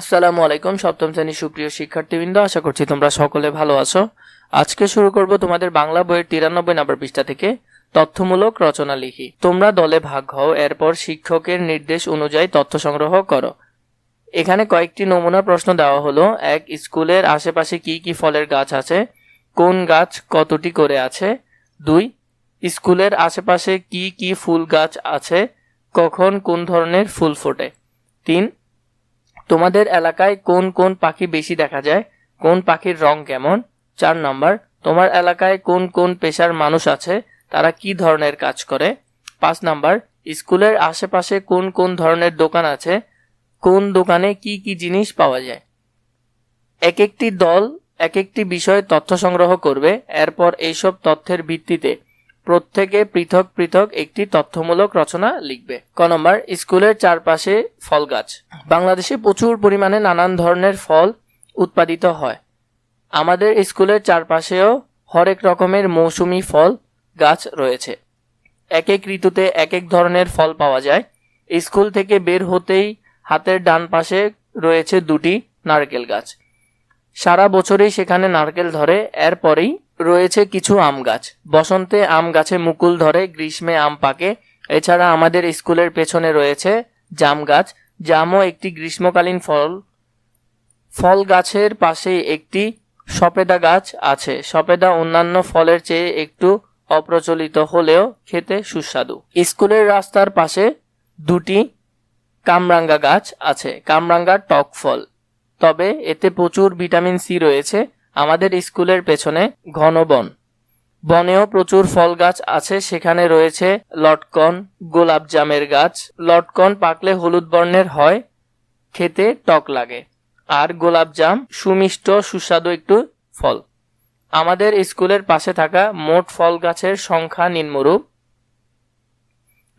আসসালামু আলাইকুম, সপ্তম শ্রেণির সুপ্রিয় শিক্ষার্থীবৃন্দ, আশা করছি তোমরা সকলে ভালো আছো। আজকে শুরু করব তোমাদের বাংলা বইয়ের তিরানব্বই নম্বর পৃষ্ঠা থেকে তথ্যমূলক রচনা লিখি। তোমরা দলে ভাগ হও, এরপর শিক্ষকের নির্দেশ অনুযায়ী তথ্য সংগ্রহ করো। এখানে কয়েকটি নমুনা প্রশ্ন দেওয়া হলো। এক, স্কুলের আশেপাশে কি কি ফলের গাছ আছে? কোন গাছ কতটি করে আছে? দুই, স্কুলের আশেপাশে কি কি ফুল গাছ আছে? কখন কোন ধরনের ফুল ফোটে? তিন তোমাদের এলাকায় কোন কোন পাখি বেশি দেখা যায়? কোন পাখির রং কেমন? চার নম্বর, তোমার এলাকায় কোন কোন পেশার মানুষ আছে? তারা কি ধরনের কাজ করে? পাঁচ নাম্বার, স্কুলের আশেপাশে কোন কোন ধরনের দোকান আছে? কোন দোকানে কি কি জিনিস পাওয়া যায়? এক একটি দল এক একটি বিষয়ে তথ্য সংগ্রহ করবে। এরপর এইসব তথ্যের ভিত্তিতে প্রত্যেকে পৃথক পৃথক একটি তথ্যমূলক রচনা লিখবে। ক নম্বর, স্কুলের চারপাশে ফল গাছ। বাংলাদেশে প্রচুর পরিমাণে নানান ধরনের ফল উৎপাদিত হয়। আমাদের স্কুলের চারপাশেও হরেক রকমের মৌসুমি ফল গাছ রয়েছে। এক এক ঋতুতে এক এক ধরনের ফল পাওয়া যায়। স্কুল থেকে বের হতেই হাতের ডান পাশে রয়েছে দুটি নারকেল গাছ। সারা বছরই সেখানে নারকেল ধরে, এরপরেই রয়েছে কিছু আম গাছ। বসন্তে আম গাছে মুকুল ধরে, গ্রীষ্মে আম পাকে। এছাড়া আমাদের স্কুলের পেছনে রয়েছে জাম গাছ। জামও একটি গ্রীষ্মকালীন ফল। ফল গাছের পাশে একটি সপেদা গাছ আছে। সপেদা অন্যান্য ফলের চেয়ে একটু অপ্রচলিত হলেও খেতে সুস্বাদু। স্কুলের রাস্তার পাশে দুটি কামরাঙ্গা গাছ আছে। কামরাঙ্গা টক ফল। তবে এতে প্রচুর ভিটামিন সি রয়েছে। আমাদের স্কুলের পেছনে ঘন বন। বনেও প্রচুর ফল গাছ আছে, সেখানে রয়েছে লটকন গোলাপ জামের গাছ। লটকন পাকলে হলুদ বর্ণের হয়, খেতে টক লাগে। আর গোলাপ জাম সুমিষ্ট, সুস্বাদু একটু ফল। আমাদের স্কুলের পাশে থাকা মোট ফল গাছের সংখ্যা নিম্নরূপ।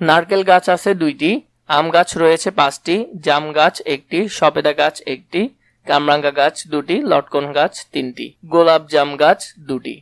নারকেল গাছ আছে দুইটি, আম গাছ রয়েছে পাঁচটি, জাম গাছ একটি সবেদা গাছ একটি কামরাঙ্গা গাছ দুটি লটকন গাছ তিনটি গোলাপ জাম গাছ দুটি।